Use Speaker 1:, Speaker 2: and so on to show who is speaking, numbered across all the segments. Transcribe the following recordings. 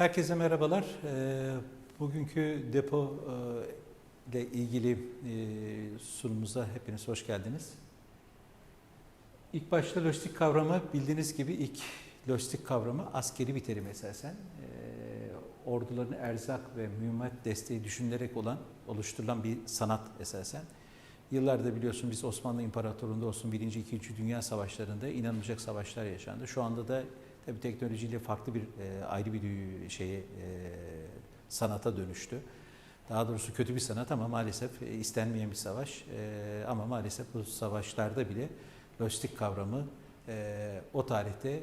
Speaker 1: Herkese merhabalar. Ee, Bugünkü depo e, ile ilgili e, sunumumuza hepiniz hoş geldiniz. İlk başta lojistik kavramı bildiğiniz gibi ilk lojistik kavramı askeri bir terim esasen. Ee, Orduların erzak ve mühimmat desteği düşünülerek olan, oluşturulan bir sanat esasen. Yıllarda biliyorsun biz Osmanlı İmparatorluğu'nda olsun 1. 2. Dünya Savaşları'nda inanılmayacak savaşlar yaşandı. Şu anda da tabii teknolojiyle farklı bir e, ayrı bir şeye e, sanata dönüştü. Daha doğrusu kötü bir sanat ama maalesef e, istenmeyen bir savaş. E, ama maalesef bu savaşlarda bile lojistik kavramı e, o tarihte e,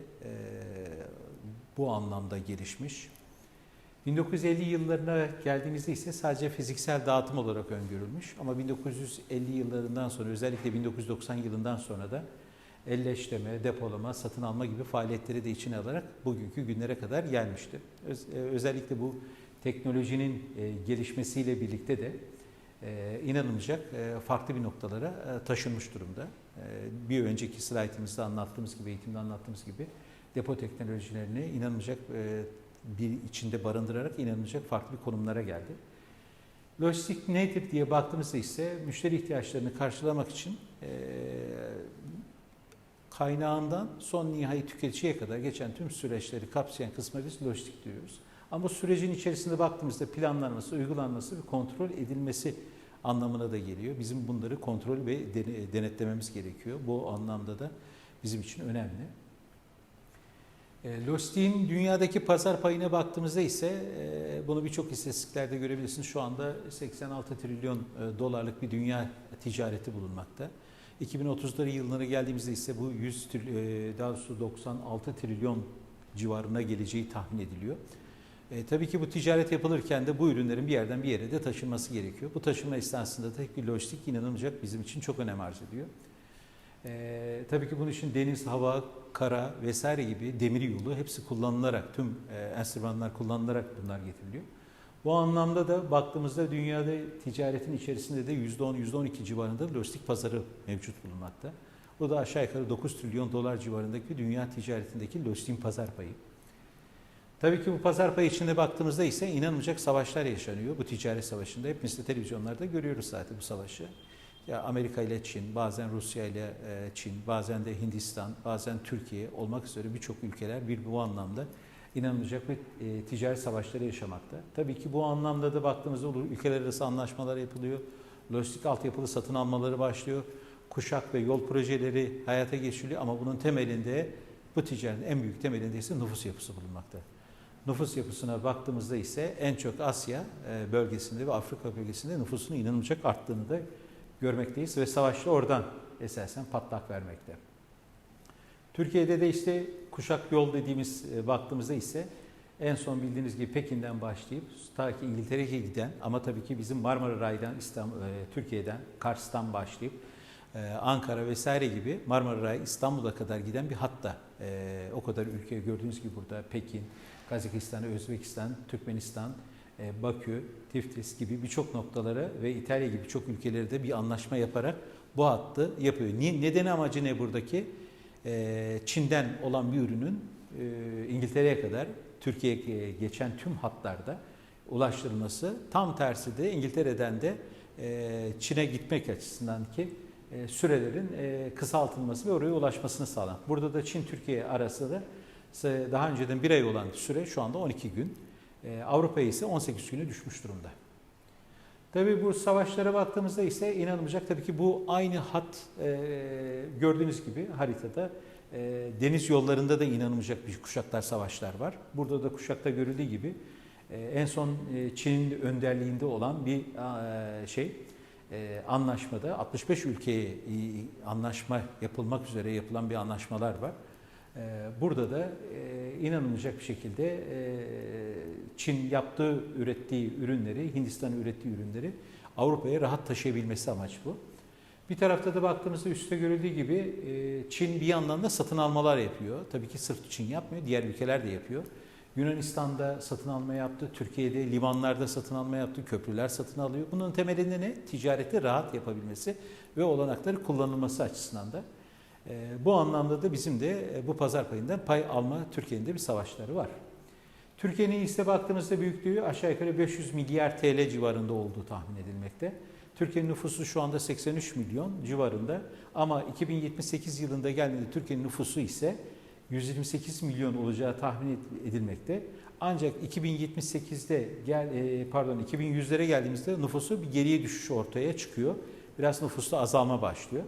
Speaker 1: bu anlamda gelişmiş. 1950 yıllarına geldiğimizde ise sadece fiziksel dağıtım olarak öngörülmüş ama 1950 yıllarından sonra özellikle 1990 yılından sonra da elleştirme, depolama, satın alma gibi faaliyetleri de içine alarak bugünkü günlere kadar gelmiştir. Öz- e, özellikle bu teknolojinin e, gelişmesiyle birlikte de e, inanılmayacak e, farklı bir noktalara e, taşınmış durumda. E, Bir önceki slaytımızda anlattığımız gibi, eğitimde anlattığımız gibi depo teknolojilerini inanılmayacak e, bir içinde barındırarak inanılmayacak farklı bir konumlara geldi. Lojistik nedir diye baktığımızda ise müşteri ihtiyaçlarını karşılamak için e, kaynağından son nihai tüketiciye kadar geçen tüm süreçleri kapsayan kısma biz lojistik diyoruz. Ama sürecin içerisinde baktığımızda planlanması, uygulanması ve kontrol edilmesi anlamına da geliyor. Bizim bunları kontrol ve dene- denetlememiz gerekiyor. Bu anlamda da bizim için önemli. E, dünyadaki pazar payına baktığımızda ise e, bunu birçok istatistiklerde görebilirsiniz. Şu anda 86 trilyon e, dolarlık bir dünya ticareti bulunmakta. 2030'ları yıllara geldiğimizde ise bu 100 tril- e, daha doğrusu 96 trilyon civarına geleceği tahmin ediliyor. E, tabii ki bu ticaret yapılırken de bu ürünlerin bir yerden bir yere de taşınması gerekiyor. Bu taşınma esnasında da bir lojistik inanılmayacak bizim için çok önem arz ediyor. E, tabii ki bunun için deniz, hava, kara vesaire gibi demir yolu hepsi kullanılarak, tüm e, enstrümanlar kullanılarak bunlar getiriliyor. Bu anlamda da baktığımızda dünyada ticaretin içerisinde de %10, %12 civarında lojistik pazarı mevcut bulunmakta. Bu da aşağı yukarı 9 trilyon dolar civarındaki dünya ticaretindeki lojistiğin pazar payı. Tabii ki bu pazar payı içinde baktığımızda ise inanılmayacak savaşlar yaşanıyor bu ticaret savaşında. Hepimiz de televizyonlarda görüyoruz zaten bu savaşı. Ya Amerika ile Çin, bazen Rusya ile e, Çin, bazen de Hindistan, bazen Türkiye olmak üzere birçok ülkeler bir bu anlamda inanılmayacak bir e, ticaret savaşları yaşamakta. Tabii ki bu anlamda da baktığımızda olur ülkeler arası anlaşmalar yapılıyor. Lojistik altyapılı satın almaları başlıyor. Kuşak ve yol projeleri hayata geçiriliyor ama bunun temelinde bu ticaretin en büyük temelinde ise nüfus yapısı bulunmakta. Nüfus yapısına baktığımızda ise en çok Asya e, bölgesinde ve Afrika bölgesinde nüfusun inanılmayacak arttığını da görmekteyiz ve savaşta oradan esasen patlak vermekte. Türkiye'de de işte kuşak yol dediğimiz e, baktığımızda ise en son bildiğiniz gibi Pekin'den başlayıp ta ki İngiltere'ye giden ama tabii ki bizim Marmara Ray'dan İstanbul, e, Türkiye'den Kars'tan başlayıp e, Ankara vesaire gibi Marmara Ray İstanbul'a kadar giden bir hatta e, o kadar ülke gördüğünüz gibi burada Pekin, Kazakistan, Özbekistan, Türkmenistan, e, Bakü, Tiflis gibi birçok noktalara ve İtalya gibi birçok ülkelere de bir anlaşma yaparak bu hattı yapıyor. Niye, nedeni amacı ne buradaki? E, Çin'den olan bir ürünün e, İngiltere'ye kadar Türkiye'ye geçen tüm hatlarda ulaştırılması tam tersi de İngiltere'den de e, Çin'e gitmek açısından ki e, sürelerin e, kısaltılması ve oraya ulaşmasını sağlan. Burada da Çin-Türkiye arası da ise daha önceden bir ay olan süre şu anda 12 gün. E, Avrupa'ya ise 18 güne düşmüş durumda. Tabii bu savaşlara baktığımızda ise inanılmayacak tabii ki bu aynı hat e, gördüğünüz gibi haritada e, deniz yollarında da inanılmayacak bir kuşaklar savaşlar var. Burada da kuşakta görüldüğü gibi e, en son e, Çin'in önderliğinde olan bir e, şey e, anlaşmada 65 ülkeye e, anlaşma yapılmak üzere yapılan bir anlaşmalar var. E, Burada da e, inanılmayacak bir şekilde e, Çin yaptığı, ürettiği ürünleri, Hindistan'ın ürettiği ürünleri Avrupa'ya rahat taşıyabilmesi amaç bu. Bir tarafta da baktığımızda üstte görüldüğü gibi e, Çin bir yandan da satın almalar yapıyor. Tabii ki sırf Çin yapmıyor, diğer ülkeler de yapıyor. Yunanistan'da satın alma yaptı, Türkiye'de limanlarda satın alma yaptı, köprüler satın alıyor. Bunun temelinde ne? Ticareti rahat yapabilmesi ve olanakları kullanılması açısından da. E, bu anlamda da bizim de e, bu pazar payından pay alma Türkiye'nin de bir savaşları var. Türkiye'nin ise baktığımızda büyüklüğü aşağı yukarı 500 milyar TL civarında olduğu tahmin edilmekte. Türkiye'nin nüfusu şu anda 83 milyon civarında ama 2078 yılında geldiğinde Türkiye'nin nüfusu ise 128 milyon olacağı tahmin edilmekte. Ancak 2078'de gel e, pardon 2100'lere geldiğimizde nüfusu bir geriye düşüş ortaya çıkıyor. Biraz nüfusta azalma başlıyor.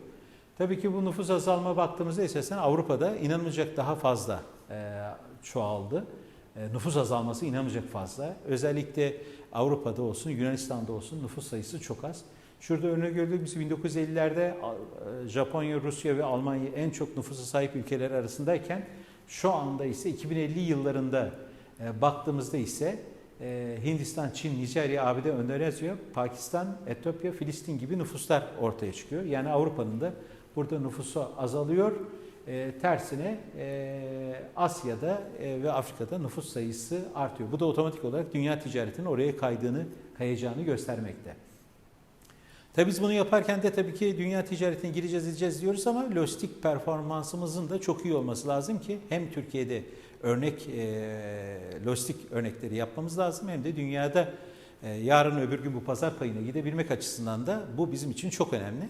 Speaker 1: Tabii ki bu nüfus azalma baktığımızda esasen Avrupa'da inanılacak daha fazla e, çoğaldı. E, nüfus azalması inanılacak fazla. Özellikle Avrupa'da olsun, Yunanistan'da olsun nüfus sayısı çok az. Şurada örnek gördüğümüz 1950'lerde e, Japonya, Rusya ve Almanya en çok nüfusa sahip ülkeler arasındayken şu anda ise 2050 yıllarında e, baktığımızda ise e, Hindistan, Çin, Nijerya, ABD, Endonezya, Pakistan, Etiyopya, Filistin gibi nüfuslar ortaya çıkıyor. Yani Avrupa'nın da burada nüfusu azalıyor. E, tersine e, Asya'da e, ve Afrika'da nüfus sayısı artıyor. Bu da otomatik olarak dünya ticaretinin oraya kaydığını, kayacağını göstermekte. Tabii biz bunu yaparken de tabii ki dünya ticaretine gireceğiz edeceğiz diyoruz ama lojistik performansımızın da çok iyi olması lazım ki hem Türkiye'de örnek e, lojistik örnekleri yapmamız lazım hem de dünyada e, yarın öbür gün bu pazar payına gidebilmek açısından da bu bizim için çok önemli.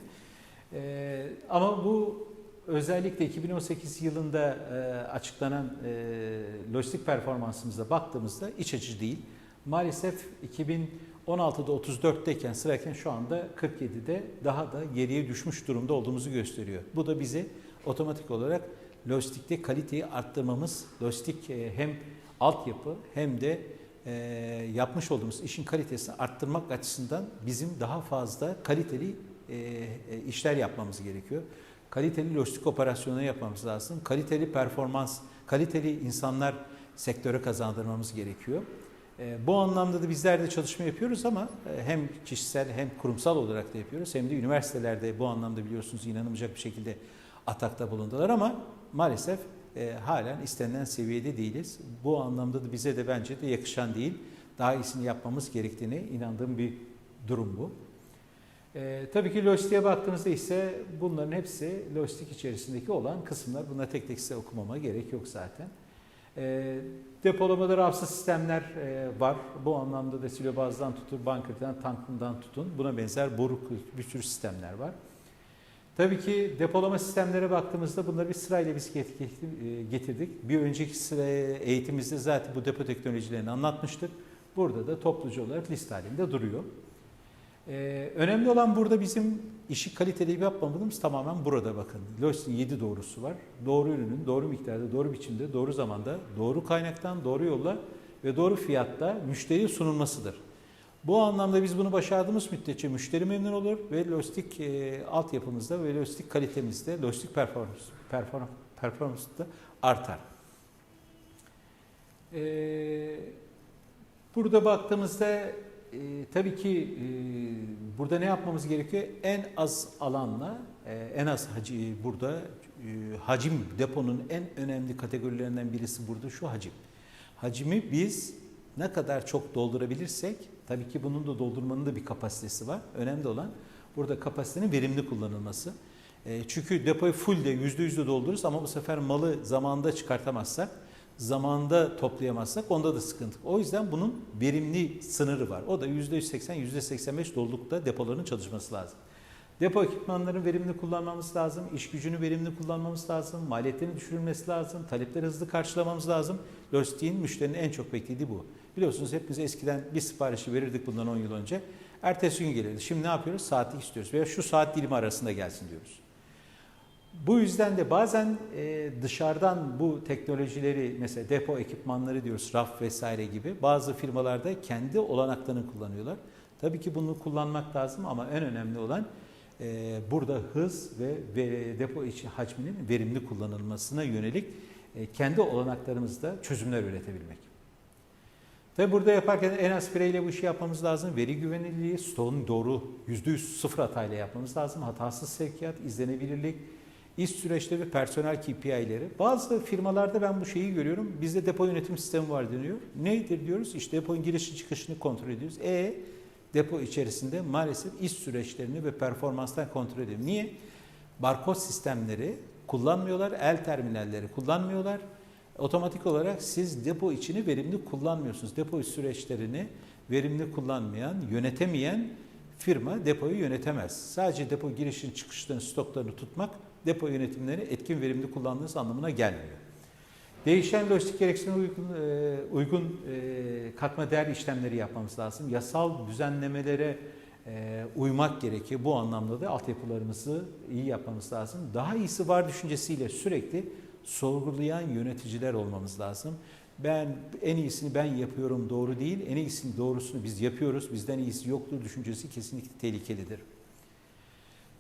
Speaker 1: E, ama bu özellikle 2018 yılında e, açıklanan e, lojistik performansımıza baktığımızda iç açıcı değil. Maalesef 2016'da 34'teyken sırayken şu anda 47'de daha da geriye düşmüş durumda olduğumuzu gösteriyor. Bu da bize otomatik olarak lojistikte kaliteyi arttırmamız, lojistik e, hem altyapı hem de e, yapmış olduğumuz işin kalitesini arttırmak açısından bizim daha fazla kaliteli işler yapmamız gerekiyor. Kaliteli lojistik operasyonu yapmamız lazım. Kaliteli performans, kaliteli insanlar sektöre kazandırmamız gerekiyor. Bu anlamda da bizler de çalışma yapıyoruz ama hem kişisel hem kurumsal olarak da yapıyoruz. Hem de üniversitelerde bu anlamda biliyorsunuz inanılmayacak bir şekilde atakta bulundular ama maalesef e, halen istenilen seviyede değiliz. Bu anlamda da bize de bence de yakışan değil. Daha iyisini yapmamız gerektiğine inandığım bir durum bu. E, tabii ki lojistiğe baktığımızda ise bunların hepsi lojistik içerisindeki olan kısımlar. Bunları tek tek size okumama gerek yok zaten. E, depolamada rafsız sistemler e, var. Bu anlamda da silobazdan tutun, bankerden, tankından tutun. Buna benzer boru bir sürü sistemler var. Tabii ki depolama sistemlere baktığımızda bunları bir sırayla biz e, getirdik. Bir önceki sıra eğitimimizde zaten bu depo teknolojilerini anlatmıştık. Burada da topluca olarak liste halinde duruyor. Ee, önemli olan burada bizim işi kaliteli yapmamız tamamen burada bakın. Lojistik'in 7 doğrusu var. Doğru ürünün doğru miktarda, doğru biçimde, doğru zamanda, doğru kaynaktan, doğru yolla ve doğru fiyatta müşteriye sunulmasıdır. Bu anlamda biz bunu başardığımız müddetçe müşteri memnun olur ve lojistik e, altyapımızda ve lojistik kalitemizde, lojistik performans, performans, performans artar. E, burada baktığımızda e, tabii ki e, burada ne yapmamız gerekiyor? En az alanla, e, en az hacim, burada e, hacim deponun en önemli kategorilerinden birisi burada şu hacim. Hacimi biz ne kadar çok doldurabilirsek Tabii ki bunun da doldurmanın da bir kapasitesi var. Önemli olan burada kapasitenin verimli kullanılması. E, çünkü depoyu full de %100 de doldururuz ama bu sefer malı zamanda çıkartamazsak, zamanda toplayamazsak onda da sıkıntı. O yüzden bunun verimli sınırı var. O da %180, %85 dolulukta depoların çalışması lazım. Depo ekipmanlarını verimli kullanmamız lazım, iş gücünü verimli kullanmamız lazım, maliyetlerin düşürülmesi lazım, talepleri hızlı karşılamamız lazım. Lojistiğin müşterinin en çok beklediği bu. Biliyorsunuz hepimiz eskiden bir siparişi verirdik bundan 10 yıl önce. Ertesi gün gelirdi. Şimdi ne yapıyoruz? Saatlik istiyoruz veya şu saat dilimi arasında gelsin diyoruz. Bu yüzden de bazen e, dışarıdan bu teknolojileri mesela depo ekipmanları diyoruz, raf vesaire gibi bazı firmalarda kendi olanaklarını kullanıyorlar. Tabii ki bunu kullanmak lazım ama en önemli olan e, burada hız ve, depo içi hacminin verimli kullanılmasına yönelik e, kendi olanaklarımızda çözümler üretebilmek. Tabi burada yaparken en az pireyle bu işi yapmamız lazım. Veri güvenilirliği, stoğun doğru %100 sıfır hatayla yapmamız lazım. Hatasız sevkiyat, izlenebilirlik, iş süreçleri ve personel KPI'leri. Bazı firmalarda ben bu şeyi görüyorum. Bizde depo yönetim sistemi var deniyor. Nedir diyoruz? İşte deponun girişi çıkışını kontrol ediyoruz. E depo içerisinde maalesef iş süreçlerini ve performanslar kontrol ediyor. Niye? Barkod sistemleri kullanmıyorlar, el terminalleri kullanmıyorlar Otomatik olarak siz depo içini verimli kullanmıyorsunuz. Depo süreçlerini verimli kullanmayan, yönetemeyen firma depoyu yönetemez. Sadece depo girişin çıkışlarını, stoklarını tutmak depo yönetimleri etkin verimli kullandığınız anlamına gelmiyor. Değişen lojistik gereksinime uygun, e, uygun e, katma değer işlemleri yapmamız lazım. Yasal düzenlemelere e, uymak gerekiyor. Bu anlamda da altyapılarımızı iyi yapmamız lazım. Daha iyisi var düşüncesiyle sürekli sorgulayan yöneticiler olmamız lazım. Ben en iyisini ben yapıyorum doğru değil, en iyisini doğrusunu biz yapıyoruz, bizden iyisi yoktur düşüncesi kesinlikle tehlikelidir.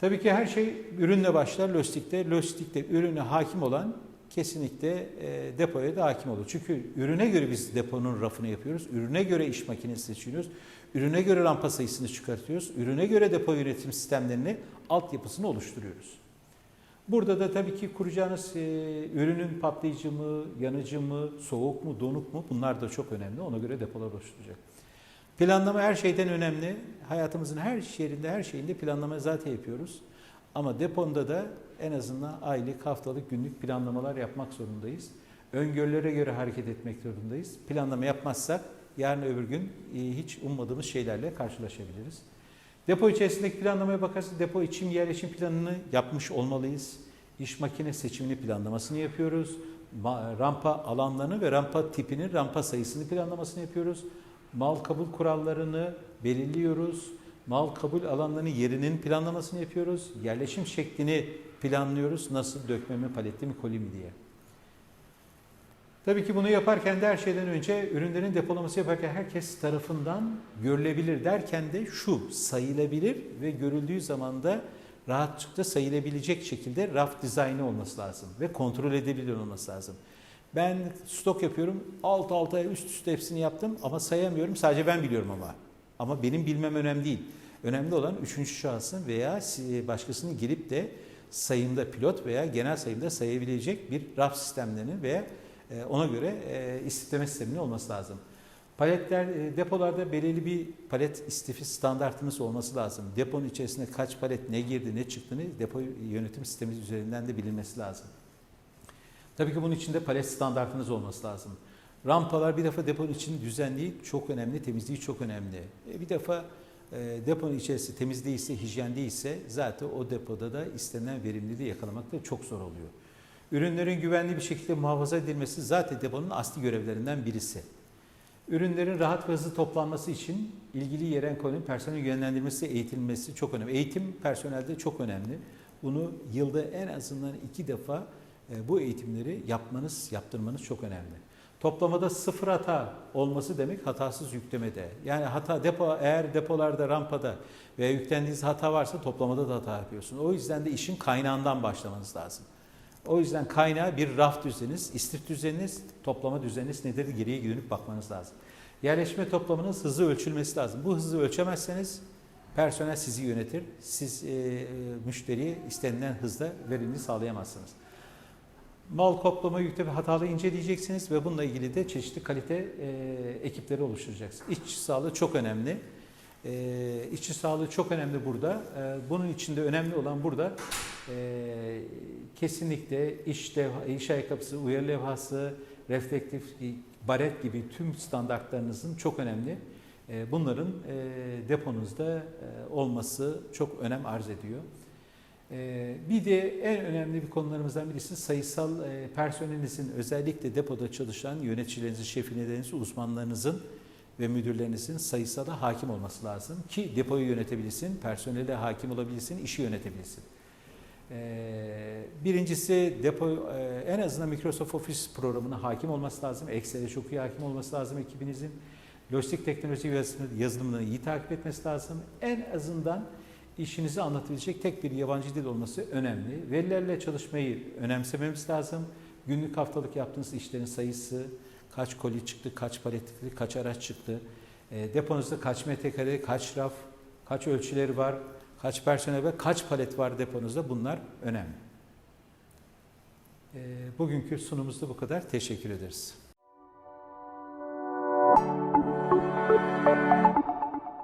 Speaker 1: Tabii ki her şey ürünle başlar lojistikte. Lojistikte ürüne hakim olan kesinlikle e, depoya da hakim olur. Çünkü ürüne göre biz deponun rafını yapıyoruz. Ürüne göre iş makinesi seçiyoruz. Ürüne göre rampa sayısını çıkartıyoruz. Ürüne göre depo yönetim sistemlerini, altyapısını oluşturuyoruz. Burada da tabii ki kuracağınız e, ürünün patlayıcı mı, yanıcı mı, soğuk mu, donuk mu bunlar da çok önemli. Ona göre depolar oluşturacak. Planlama her şeyden önemli. Hayatımızın her yerinde, her şeyinde planlama zaten yapıyoruz. Ama deponda da en azından aylık, haftalık, günlük planlamalar yapmak zorundayız. Öngörülere göre hareket etmek zorundayız. Planlama yapmazsak yarın öbür gün e, hiç ummadığımız şeylerle karşılaşabiliriz. Depo içerisindeki planlamaya bakarsak depo içim yerleşim planını yapmış olmalıyız. İş makine seçimini planlamasını yapıyoruz. Rampa alanlarını ve rampa tipinin rampa sayısını planlamasını yapıyoruz. Mal kabul kurallarını belirliyoruz. Mal kabul alanlarının yerinin planlamasını yapıyoruz. Yerleşim şeklini planlıyoruz. Nasıl dökme paletli mi, koli mi diye. Tabii ki bunu yaparken de her şeyden önce ürünlerin depolaması yaparken herkes tarafından görülebilir derken de şu sayılabilir ve görüldüğü zaman da rahatlıkla sayılabilecek şekilde raf dizaynı olması lazım ve kontrol edebilir olması lazım. Ben stok yapıyorum, alt alta üst üste hepsini yaptım ama sayamıyorum. Sadece ben biliyorum ama. Ama benim bilmem önemli değil. Önemli olan üçüncü şahsın veya başkasının gelip de sayımda pilot veya genel sayımda sayabilecek bir raf sistemlerinin veya e, ona göre e, istikleme sisteminin olması lazım. Paletler, e, depolarda belirli bir palet istifi standartımız olması lazım. Deponun içerisinde kaç palet ne girdi ne çıktığını depo yönetim sistemi üzerinden de bilinmesi lazım. Tabii ki bunun içinde palet standartınız olması lazım. Rampalar bir defa deponun için düzenliği çok önemli, temizliği çok önemli. E, bir defa e, deponun içerisi temiz değilse, hijyen değilse zaten o depoda da istenen verimliliği yakalamak da çok zor oluyor. Ürünlerin güvenli bir şekilde muhafaza edilmesi zaten deponun asli görevlerinden birisi. Ürünlerin rahat ve hızlı toplanması için ilgili yeren konunun personel yönlendirmesi, eğitilmesi çok önemli. Eğitim personelde çok önemli. Bunu yılda en azından iki defa bu eğitimleri yapmanız, yaptırmanız çok önemli. Toplamada sıfır hata olması demek hatasız yüklemede. Yani hata depo eğer depolarda, rampada veya yüklendiğiniz hata varsa toplamada da hata yapıyorsunuz. O yüzden de işin kaynağından başlamanız lazım. O yüzden kaynağı bir raf düzeniniz, istif düzeniniz, toplama düzeniniz nedir geriye dönüp bakmanız lazım. Yerleşme toplamınız hızlı ölçülmesi lazım. Bu hızı ölçemezseniz personel sizi yönetir. Siz e, müşteriye istenilen hızda verimli sağlayamazsınız. Mal koplama yükleme hatalı inceleyeceksiniz ve bununla ilgili de çeşitli kalite e, ekipleri oluşturacaksınız. İç sağlığı çok önemli. E, işçi sağlığı çok önemli burada. E, bunun içinde önemli olan burada e, kesinlikle iş, levha, iş ayakkabısı, uyarı levhası, reflektif, baret gibi tüm standartlarınızın çok önemli. E, bunların e, deponuzda e, olması çok önem arz ediyor. E, bir de en önemli bir konularımızdan birisi sayısal e, personelinizin özellikle depoda çalışan yöneticilerinizin, şefinlerinizin, uzmanlarınızın ve müdürlerinizin sayısala hakim olması lazım ki depoyu yönetebilsin, personele hakim olabilsin, işi yönetebilsin. Ee, birincisi depo e, en azından Microsoft Office programına hakim olması lazım. Excel'e çok iyi hakim olması lazım ekibinizin. Lojistik teknoloji yazılımını iyi takip etmesi lazım. En azından işinizi anlatabilecek tek bir yabancı dil olması önemli. Verilerle çalışmayı önemsememiz lazım. Günlük haftalık yaptığınız işlerin sayısı, kaç koli çıktı, kaç palet çıktı, kaç araç çıktı, e, deponuzda kaç metrekare, kaç raf, kaç ölçüleri var, kaç personel ve kaç palet var deponuzda bunlar önemli. E, bugünkü sunumumuzda bu kadar. Teşekkür ederiz.